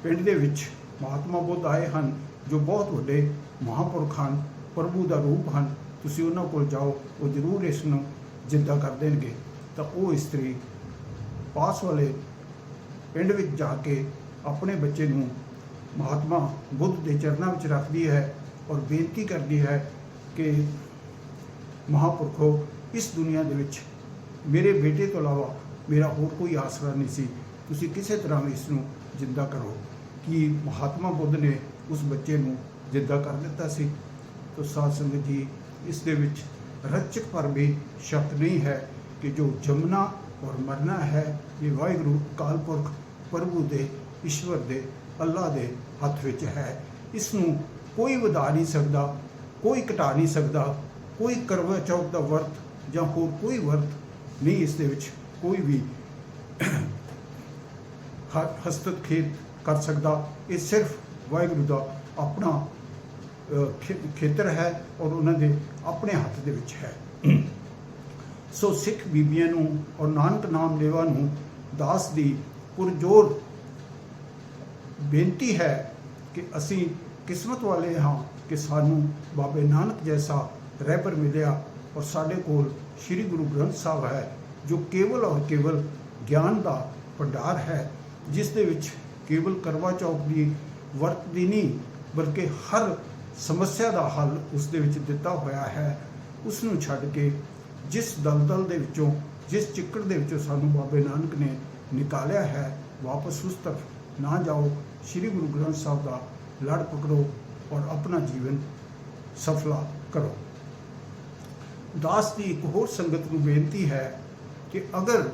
ਪਿੰਡ ਦੇ ਵਿੱਚ ਮਹਾਤਮਾ ਬੁੱਧ ਆਏ ਹਨ, ਜੋ ਬਹੁਤ ਵੱਡੇ ਮਹਾਂਪੁਰਖ ਹਨ, ਪ੍ਰਭੂ ਦਾ ਰੂਪ ਹਨ। ਤੁਸੀਂ ਉਹਨਾਂ ਕੋਲ ਜਾਓ, ਉਹ ਜ਼ਰੂਰ ਇਸ ਨੂੰ ਜਿੰਦਾ ਕਰ ਦੇਣਗੇ। ਤਾਂ ਉਹ ਇਸਤਰੀ ਪਾਸ ਵਾਲੇ ਪਿੰਡ ਵਿੱਚ ਜਾ ਕੇ ਆਪਣੇ ਬੱਚੇ ਨੂੰ ਮਹਾਤਮਾ ਬੁੱਧ ਦੇ ਚਰਨਾਂ ਵਿੱਚ ਰੱਖਦੀ ਹੈ ਔਰ ਬੇਨਤੀ ਕਰਦੀ ਹੈ ਕਿ ਮਹਾਂਪੁਰਖੋ, ਇਸ ਦੁਨੀਆ ਦੇ ਵਿੱਚ ਮੇਰੇ ਬੇਟੇ ਤੋਂ ਇਲਾਵਾ ਮੇਰਾ ਹੋਰ ਕੋਈ ਆਸਰਾ ਨਹੀਂ ਸੀ। ਤੁਸੀਂ ਕਿਸੇ ਤਰ੍ਹਾਂ ਵੀ ਇਸ ਨੂੰ ਜਿੰਦਾ ਕਰੋ। ਕਿ ਮਹਾਤਮਾ ਬੁੱਧ ਨੇ ਉਸ ਬੱਚੇ ਨੂੰ ਜਿੰਦਾ ਕਰ ਦਿੱਤਾ ਸੀ? ਤੋ ਸਾਧ ਸੰਗਤ ਜੀ, ਇਸ ਦੇ ਵਿੱਚ ਰਚਕ ਪਰ ਵੀ ਸ਼ੱਕ ਨਹੀਂ ਹੈ ਕਿ ਜੋ ਜਮਨਾ ਔਰ ਮਰਨਾ ਹੈ, ਇਹ ਵਾਹਿਗੁਰੂ ਕਾਲਪੁਰਖ ਪ੍ਰਭੂ ਦੇ, ਈਸ਼ਵਰ ਦੇ ਅੱਲਾ ਦੇ ਹੱਥ ਵਿੱਚ ਹੈ। ਇਸ ਨੂੰ ਕੋਈ ਵਧਾ ਨਹੀਂ ਸਕਦਾ। ਕੋਈ ਘਟਾ ਨਹੀਂ ਸਕਦਾ, ਕੋਈ ਕਰਵਾ ਚੌਥ ਦਾ ਵਰਤ ਜਾਂ ਹੋਰ ਕੋਈ ਵਰਤ ਨਹੀਂ ਇਸ ਦੇ ਵਿੱਚ ਕੋਈ ਵੀ ਹ- ਹਸਤਖੇਪ ਕਰ ਸਕਦਾ। ਇਹ ਸਿਰਫ ਵਾਹਿਗੁਰੂ ਦਾ ਆਪਣਾ ਖੇਤਰ ਹੈ ਔਰ ਉਹਨਾਂ ਦੇ ਆਪਣੇ ਹੱਥ ਦੇ ਵਿੱਚ ਹੈ। ਸੋ ਸਿੱਖ ਬੀਬੀਆਂ ਨੂੰ ਔਰ ਨਾਨਕ ਨਾਮ ਲੇਵਾ ਨੂੰ ਦਾਸ ਦੀ ਪੁਰਜੋਰ ਬੇਨਤੀ ਹੈ ਕਿ ਅਸੀਂ ਕਿਸਮਤ ਵਾਲੇ ਹਾਂ ਕਿ ਸਾਨੂੰ ਬਾਬੇ ਨਾਨਕ ਜੈਸਾ ਰਹਿਬਰ ਮਿਲਿਆ ਔਰ ਸਾਡੇ ਕੋਲ ਸ੍ਰੀ ਗੁਰੂ ਗ੍ਰੰਥ ਸਾਹਿਬ ਹੈ, ਜੋ ਕੇਵਲ ਔਰ ਕੇਵਲ ਗਿਆਨ ਦਾ ਭੰਡਾਰ ਹੈ, ਜਿਸ ਦੇ ਵਿੱਚ ਕੇਵਲ ਕਰਵਾ ਚੌਕ ਦੀ ਵਰਤ ਦੀ ਨਹੀਂ, ਬਲਕਿ ਹਰ ਸਮੱਸਿਆ ਦਾ ਹੱਲ ਉਸ ਦੇ ਵਿੱਚ ਦਿੱਤਾ ਹੋਇਆ ਹੈ। ਉਸ ਨੂੰ ਛੱਡ ਕੇ ਜਿਸ ਦਲਦਲ ਦੇ ਵਿੱਚੋਂ, ਜਿਸ ਚਿੱਕੜ ਦੇ ਵਿੱਚੋਂ ਸਾਨੂੰ ਬਾਬੇ ਨਾਨਕ ਨੇ ਨਿਕਾਲਿਆ ਹੈ, ਵਾਪਸ ਉਸ ਤੱਕ ਨਾ ਜਾਓ। ਸ੍ਰੀ ਗੁਰੂ ਗ੍ਰੰਥ ਸਾਹਿਬ ਦਾ ਲੜ ਪਕੜੋ। ਔਰ ਆਪਣਾ ਜੀਵਨ ਸਫਲਾ ਕਰੋ। ਦਾਸ ਦੀ ਇੱਕ ਹੋਰ ਸੰਗਤ ਨੂੰ ਬੇਨਤੀ ਹੈ ਕਿ ਅਗਰ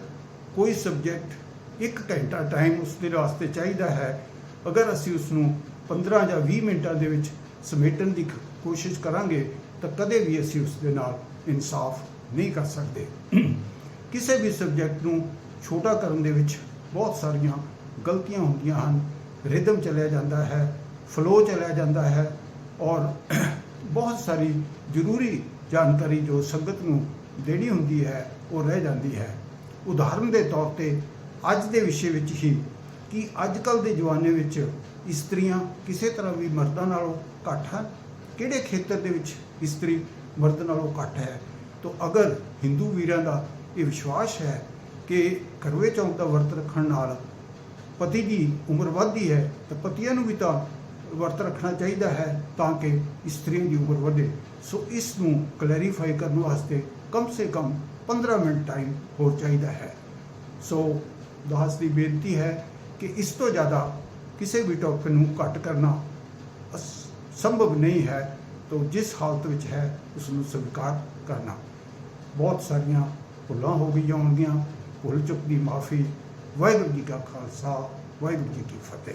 ਕੋਈ ਸਬਜੈਕਟ ਇੱਕ ਘੰਟਾ ਟਾਈਮ ਉਸ ਦੇ ਵਾਸਤੇ ਚਾਹੀਦਾ ਹੈ, ਅਗਰ ਅਸੀਂ ਉਸ ਨੂੰ 15 ਜਾਂ 20 ਮਿੰਟਾਂ ਦੇ ਵਿੱਚ ਸਮੇਟਣ ਦੀ ਕੋਸ਼ਿਸ਼ ਕਰਾਂਗੇ, ਤਾਂ ਕਦੇ ਵੀ ਅਸੀਂ ਉਸ ਦੇ ਨਾਲ ਇਨਸਾਫ ਨਹੀਂ ਕਰ ਸਕਦੇ। ਕਿਸੇ ਵੀ ਸਬਜੈਕਟ ਨੂੰ ਛੋਟਾ ਕਰਨ ਦੇ ਵਿੱਚ ਬਹੁਤ ਸਾਰੀਆਂ ਗਲਤੀਆਂ ਹੁੰਦੀਆਂ ਹਨ ਰਿਦਮ ਚਲਿਆ ਜਾਂਦਾ ਹੈ ਫਲੋ ਚਲਿਆ ਜਾਂਦਾ ਹੈ ਔਰ ਬਹੁਤ ਸਾਰੀ ਜ਼ਰੂਰੀ ਜਾਣਕਾਰੀ ਜੋ ਸੰਗਤ ਨੂੰ ਦੇਣੀ ਹੁੰਦੀ ਹੈ, ਉਹ ਰਹਿ ਜਾਂਦੀ ਹੈ। ਉਦਾਹਰਨ ਦੇ ਤੌਰ ਤੇ ਅੱਜ ਦੇ ਵਿਸ਼ੇ ਵਿੱਚ ਹੀ ਕਿ ਅੱਜ ਕੱਲ ਦੇ ਜਵਾਨੇ ਵਿੱਚ ਇਸਤਰੀਆਂ ਕਿਸੇ ਤਰ੍ਹਾਂ ਵੀ ਮਰਦਾਂ ਨਾਲੋਂ ਘੱਟ ਹਨ? ਕਿਹੜੇ ਖੇਤਰ ਦੇ ਵਿੱਚ ਇਸਤਰੀ ਮਰਦ ਨਾਲੋਂ ਘੱਟ ਹੈ? ਤਾਂ ਅਗਰ ਹਿੰਦੂ ਵੀਰਾਂ ਦਾ ਇਹ ਵਿਸ਼ਵਾਸ ਹੈ ਕਿ ਕਰਵੇ ਚੌਂਕ ਦਾ ਵਰਤ ਰੱਖਣ ਨਾਲ ਪਤੀ ਦੀ ਉਮਰ ਵੱਧਦੀ ਹੈ, ਤਾਂ ਪਤੀਆਂ ਨੂੰ ਵੀ ਤਾਂ ਵਰਤ ਰੱਖਣਾ ਚਾਹੀਦਾ ਹੈ ਤਾਂ ਕਿ ਇਸਤਰੀਆਂ ਦੀ ਉਮਰ ਵਧੇ। ਸੋ ਇਸ ਨੂੰ ਕਲੈਰੀਫਾਈ ਕਰਨ ਵਾਸਤੇ ਕਮ ਸੇ ਕਮ 15 ਮਿੰਟ ਟਾਈਮ ਹੋਰ ਚਾਹੀਦਾ ਹੈ। ਸੋ ਦਾਸ ਦੀ ਬੇਨਤੀ ਹੈ ਕਿ ਇਸ ਤੋਂ ਜ਼ਿਆਦਾ ਕਿਸੇ ਵੀ ਟੌਪਿਕ ਨੂੰ ਘੱਟ ਕਰਨਾ ਅਸ- ਸੰਭਵ ਨਹੀਂ ਹੈ। ਤਾਂ ਜਿਸ ਹਾਲਤ ਵਿੱਚ ਹੈ ਉਸ ਨੂੰ ਸਵੀਕਾਰ ਕਰਨਾ। ਬਹੁਤ ਸਾਰੀਆਂ ਭੁੱਲਾਂ ਹੋ ਗਈਆਂ ਹੋਣਗੀਆਂ। ਭੁੱਲ ਚੁੱਕ ਦੀ ਮਾਫੀ। ਵਾਹਿਗੁਰੂ ਜੀ ਕਾ ਖਾਲਸਾ, ਵਾਹਿਗੁਰੂ ਜੀ ਕੀ ਫਤਿਹ।